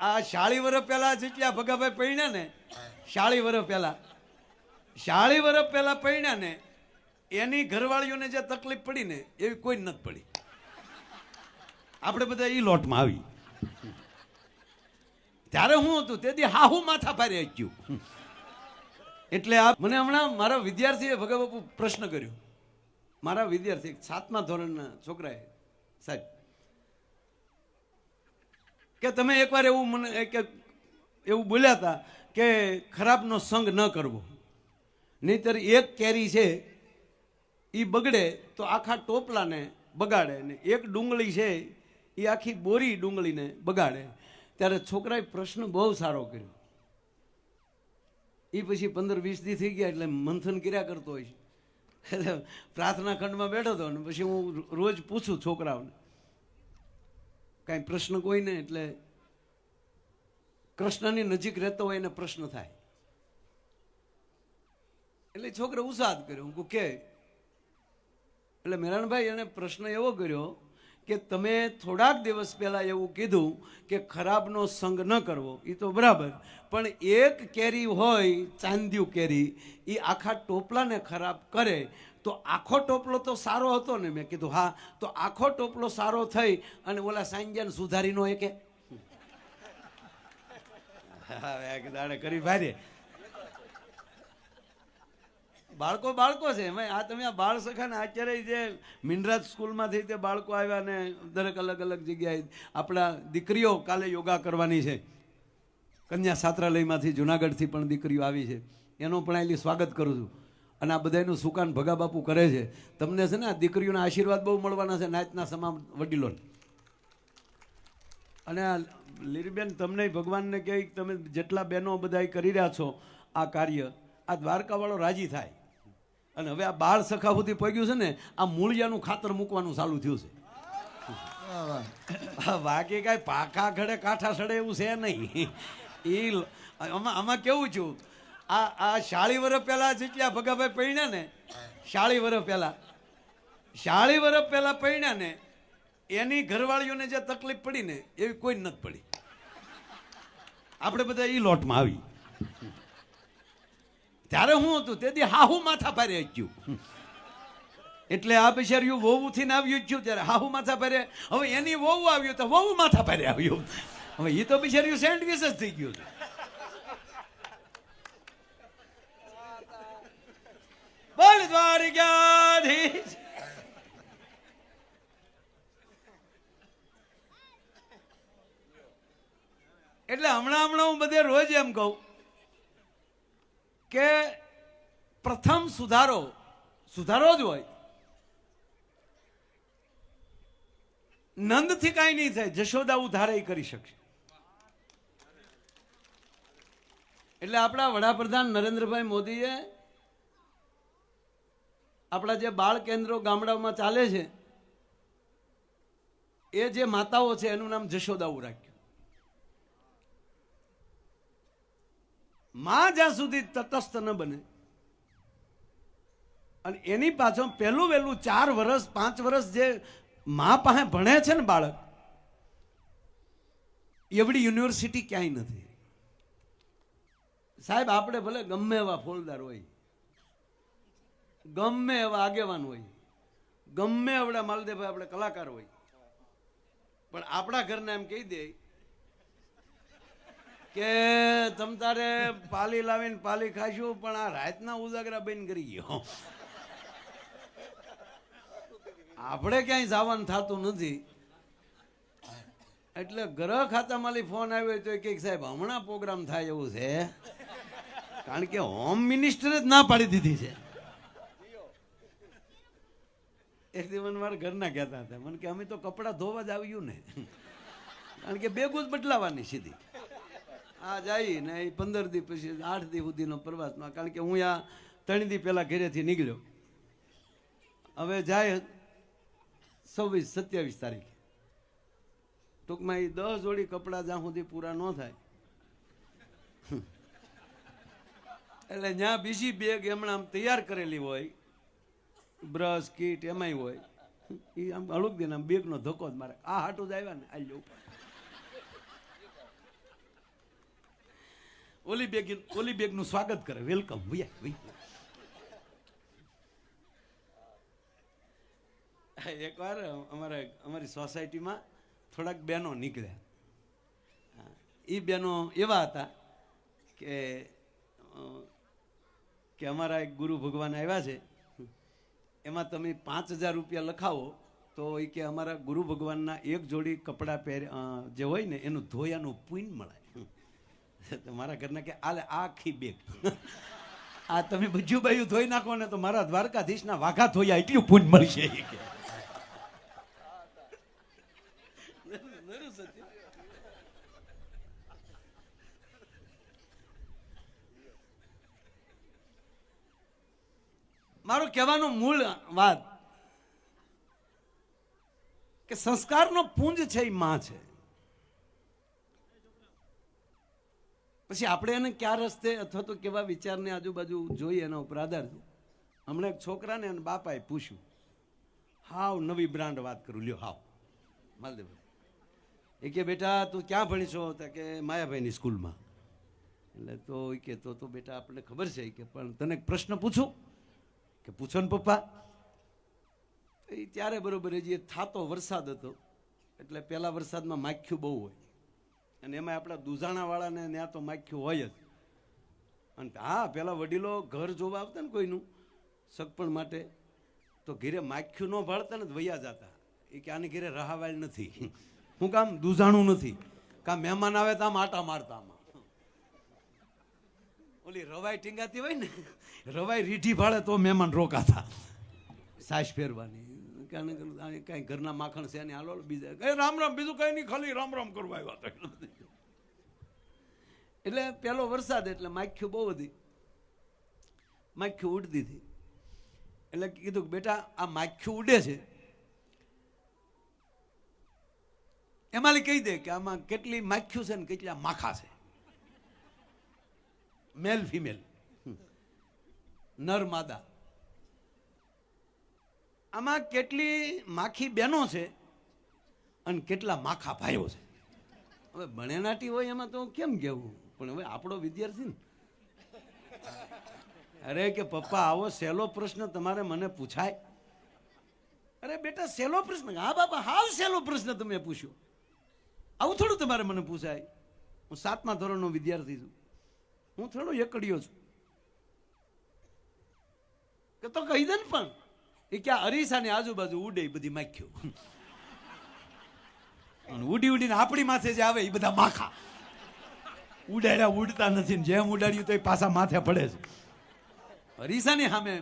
આ શાળી વર્ષ પહેલા જેટલા ભગાભાઈ પૈણ્યા ને શાળી વર્ષ પહેલા શાળી વર્ષ પહેલા પૈણ્યા ને, એની ઘરવાળીઓને જે તકલીફ પડી ને, એવી કોઈ નથી પડી. આપણે બધા એ લોટમાં આવી. ત્યારે હું હતું તેથી હાહુ માથા ફારી ગયું. એટલે આ મને હમણાં મારા વિદ્યાર્થીએ ભગા બાપુ પ્રશ્ન કર્યો. મારા વિદ્યાર્થી સાતમા ધોરણના છોકરાએ, સાહેબ કે તમે એકવાર એવું મને કે એવું બોલ્યા હતા કે ખરાબનો સંગ ન કરવો. નહીતર એક કેરી છે એ બગડે તો આખા ટોપલાને બગાડે ને એક ડુંગળી છે એ આખી બોરી ડુંગળીને બગાડે. ત્યારે છોકરાએ પ્રશ્ન બહુ સારો કર્યો. એ પછી પંદર વીસ દી થઈ ગયા એટલે મંથન કર્યા કરતો હોય છે. પ્રાર્થના ખંડમાં બેઠો હતો ને પછી હું રોજ પૂછું છોકરાઓને કાંઈ પ્રશ્ન કોઈને એટલે કૃષ્ણની નજીક રહેતો હોય એને પ્રશ્ન થાય. એટલે છોકરો ઉસાદ કર્યો. હું કે? એટલે મેરાણભાઈ એને પ્રશ્ન એવો કર્યો કે, તમે થોડાક દિવસ પહેલા એવું કીધું કે ખરાબનો સંગ ન કરવો. એ તો બરાબર. પણ એક કેરી હોય, ચાંદ્યું કેરી એ આખા ટોપલાને ખરાબ કરે તો આખો ટોપલો તો સારો હતો ને મેં કીધું, હા, તો આખો ટોપલો સારો થઈ અને ઓલા સાંજ્યાને સુધારી નો એ કે. દાડે કરી ભારે. બાળકો બાળકો છે, એમાં આ તમે આ બાળ સખાને અત્યારે જે મિનરાજ સ્કૂલમાંથી તે બાળકો આવ્યા ને દરેક અલગ અલગ જગ્યાએ આપણા દીકરીઓ કાલે યોગા કરવાની છે. કન્યા છાત્રાલયમાંથી જુનાગઢથી પણ દીકરીઓ આવી છે. એનો પણ અહીં સ્વાગત કરું છું. અને આ બધાનું સુકાન ભગા બાપુ કરે છે. તમને છે ને આ દીકરીઓના આશીર્વાદ બહુ મળવાના છે નાચના તમામ વડીલોને. અને લીરબેન તમને ભગવાનને કહે તમે જેટલા બહેનો બધા કરી રહ્યા છો આ કાર્ય, આ દ્વારકાવાળો રાજી થાય. અને હવે આ બાળ સખા પગ્યું છે ને, આ મૂળિયાનું ખાતર મૂકવાનું ચાલુ થયું છે. બાકી કાંઈ પાકા ઘડે કાંઠા સડે એવું છે નહીં. એ આમાં આમાં કેવું છું? આ આ શાળી વર્ષ પહેલા જેટલા ભગાભાઈ પૈણ્યા ને શાળી વર્ષ પહેલા શાળી વર્ષ પહેલા પૈણ્યા ને, એની ઘરવાળીઓને જે તકલીફ પડી ને, એવી કોઈ નથી પડી. આપણે બધા એ લોટમાં આવી. ત્યારે હું હતું તેથી હાહુ માથા ભારે ગયું એટલે આ બિચાર્યું વહુ થી આવ્યું જ છું ત્યારે હાહુ માથા ભારે. હવે એની વહુ આવ્યું તો વહુ માથા ભારે આવ્યું. હવે એ તો બિચાર્યું સેન્ડવિચ જ થઈ ગયું બોલ દ્વારિકાધીશ એટલે હમણાં હમણાં હું બધે રોજ એમ કહું કે પ્રથમ સુધારો સુધારો જ હોય. નંદથી કાંઈ નહીં થાય, જશોદા ઉધારે કરી શકશે. એટલે આપણા વડાપ્રધાન નરેન્દ્રભાઈ મોદીએ આપણા જે બાળ કેન્દ્રો ગામડાઓમાં ચાલે છે, એ જે માતાઓ છે, એનું નામ જશોદાવું રાખ્યું. માં જ્યાં સુધી તટસ્થ ન બને, અને એની પાછળ પહેલું વહેલું ચાર વર્ષ પાંચ વર્ષ જે મા પાસે ભણે છે ને બાળક, એવડી યુનિવર્સિટી ક્યાંય નથી. સાહેબ, આપણે ભલે ગમે એવા ફોલદાર હોય ગમે એવા આગેવાન હોય. ગમે એવડા માલદેભાઈ આપણે કલાકાર હોય. પણ આપણા ઘરના એમ કહી દે કે તમ તારે પાલી લાવીને પાલી ખાશું પણ આ રાતના ઉજાગરા બેન કરી ગયો. આપણે ક્યાંય જવાનું થતું નથી. એટલે ગ્રહ ખાતામાંથી ફોન આવ્યો તો કે સાહેબ, હમણાં પ્રોગ્રામ થાય એવું છે. કારણ કે હોમ મિનિસ્ટરે જ ના પાડી દીધી છે. એક દિવસ મારા ઘરના કહેતા હતા, મને કે અમે તો કપડાં ધોવા જ આવ્યું ને. કારણ કે બેગું જ બદલાવાની સીધી. આ જાય ને એ પંદર દી પછી આઠ દી સુધીનો પ્રવાસમાં કારણ કે હું આ ત્રણ દી પહેલા ઘરેથી નીકળ્યો. હવે જાય છવ્વીસ, સત્યાવીસ તારીખે. ટૂંકમાં એ દસ જોડી કપડાં જ્યાં સુધી પૂરા ન થાય. એટલે જ્યાં બીજી બેગ એમણે આમ તૈયાર કરેલી હોય બ્રશ, કીટ, એમાંય હોય. એ આમ અળુક દે આમ બેગનો ધક્કો જ મારે. આ હાટું જ આવ્યા ને, આ ઉપર ઓલી બેગ, ઓલી બેગનું સ્વાગત કરે. વેલકમ ભૈયા ભૈયા એકવાર અમારા, અમારી સોસાયટીમાં થોડાક બહેનો નીકળ્યા. એ બહેનો એવા હતા કે કે અમારા એક ગુરુ ભગવાન આવ્યા છે. એમાં તમે પાંચ હજાર રૂપિયા લખાવો, તો એ કે અમારા ગુરુ ભગવાનના એક જોડી કપડાં પહેર જે હોય ને, એનું ધોયાનું પુણ્ય મળે. તો મારા ઘરના કે, આલે આખી બેગ. આ તમે બધું બાયું ધોઈ નાખો ને, તો મારા દ્વારકાધીશના વાઘા ધોયા એટલું પૂન મળશે, એ કે. મારું કહેવાનું મૂળ વાત કે સંસ્કારનો પુંજ છે એ માં છે. પછી આપણે એને ક્યાં રસ્તે અથવા તો કેવા વિચારને આજુબાજુ જોઈએ એના ઉપર આધાર હમણાં એક છોકરાને અને બાપાએ પૂછ્યું, હાવ નવી બ્રાન્ડ વાત કરું, લ્યો, હાવ. માલદેવભાઈ. એ કે, બેટા, તું ક્યાં ભણી છો? તો કે, માયાભાઈની સ્કૂલમાં. એટલે તો એ કે, તો તો બેટા, આપણને ખબર છે. કે, પણ તને એક પ્રશ્ન પૂછું. કે પૂછો ને પપ્પા. એ ત્યારે બરોબર હજી થાતો વરસાદ હતો. એટલે પેલા વરસાદમાં માખ્યું બહુ હોય. અને એમાં આપણા દુધાણાવાળાને ત્યાં તો માખ્યું હોય જ. અને હા, પેલા વડીલો ઘર જોવા આવતા ને કોઈનું, સગપણ માટે, તો ઘેરે માખ્યું ન ભાળતા ને વૈયા જતા. એ કે આને ઘેરે રહાવાય નથી. હું કામ દુધાણું નથી. કામ મહેમાન આવે તો આમ આટા મારતા ઓલી રવાઈ ટીંગાતી હોય ને, રવાઈ રીઢી ભાળે તો મહેમાન રોકાતા. સાસ ફેરવાની. કારણ કાંઈ ઘરના માખણ છે ને, હાલો, બીજા કઈ રામ રામ, બીજું કઈ નહીં, ખાલી રામ રામ કરવા આવ્યા એટલે પેલો વરસાદ એટલે માખ્યું બહુ બધી માખ્યું ઉડતી હતી. એટલે કીધું કે બેટા, આ માખ્યું ઉડે છે. એમાં કહી દે કે આમાં કેટલી માખ્યું છે ને કેટલા માખા છે. મેલ ફિમેલ નર માદા આમાં કેટલી માખી બહેનો છે અને કેટલા માખા ભાઈઓ છે? હવે ભણેનાટી હોય એમાં તો કેમ કહેવું પણ હવે આપણો વિદ્યાર્થી ને. અરે કે પપ્પા, આવો સહેલો પ્રશ્ન તમારે મને પૂછાય? અરે બેટા, સહેલો પ્રશ્ન? હા બાપા, હાવ સહેલો પ્રશ્ન તમે પૂછ્યો. આવું થોડું તમારે મને પૂછાય? હું સાતમા ધોરણનો વિદ્યાર્થી છું. હું થોડો એકડ્યો છું. કે તો કહી દે ને પણ, એ ક્યાં અરીસાની આજુબાજુ ઉડે બધી માખ્યું અને ઉડી ઉડીને આપણી માથે જે આવે એ બધા માખા. ઉડાડ્યા ઉડતા નથી જેમ ઉડાડ્યું તો એ પાછા માથે પડે છે. અરીસાની સામે